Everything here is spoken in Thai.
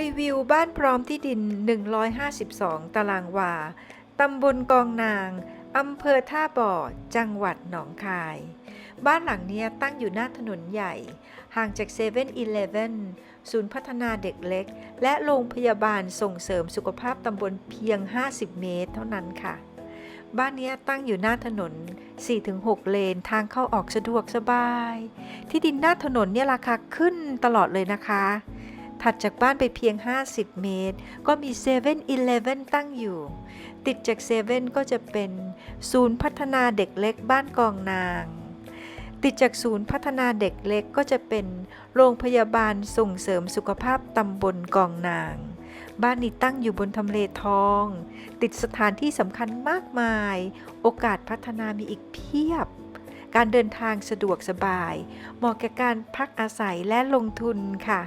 รีวิวบ้านพร้อมที่ดิน 152 ตารางวา ตำบลกองนาง อำเภอท่าบ่อ จังหวัดหนองคาย บ้านหลังนี้ตั้งอยู่หน้าถนนใหญ่ ห่างจาก7 e เ e ่ e อศูนย์พัฒนาเด็กเล็ก และโรงพยาบาลส่งเสริมสุขภาพตำบลเพียง 50 เมตรเท่านั้นค่ะ บ้านนี้ตั้งอยู่หน้าถนน 4-6 เลน ทางเข้าออกสะดวกสบาย ที่ดินหน้าถนนเนี่ยราคาขึ้นตลอดเลยนะคะ ถัดจากบ้านไปเพียง 50 เมตร ก็มี7 e เ e ่ e ตั้งอยู่ ติดจากเซเว่นก็จะเป็นศูนย์พัฒนาเด็กเล็กบ้านกองนาง ติดจากศูนย์พัฒนาเด็กเล็กก็จะเป็นโรงพยาบาลส่งเสริมสุขภาพตำบลกองนาง บ้านนี้ตั้งอยู่บนทำเลทอง ติดสถานที่สำคัญมากมาย โอกาสพัฒนามีอีกเพียบการเดินทางสะดวกสบาย เหมาะแก่การพักอาศัยและลงทุนค่ะ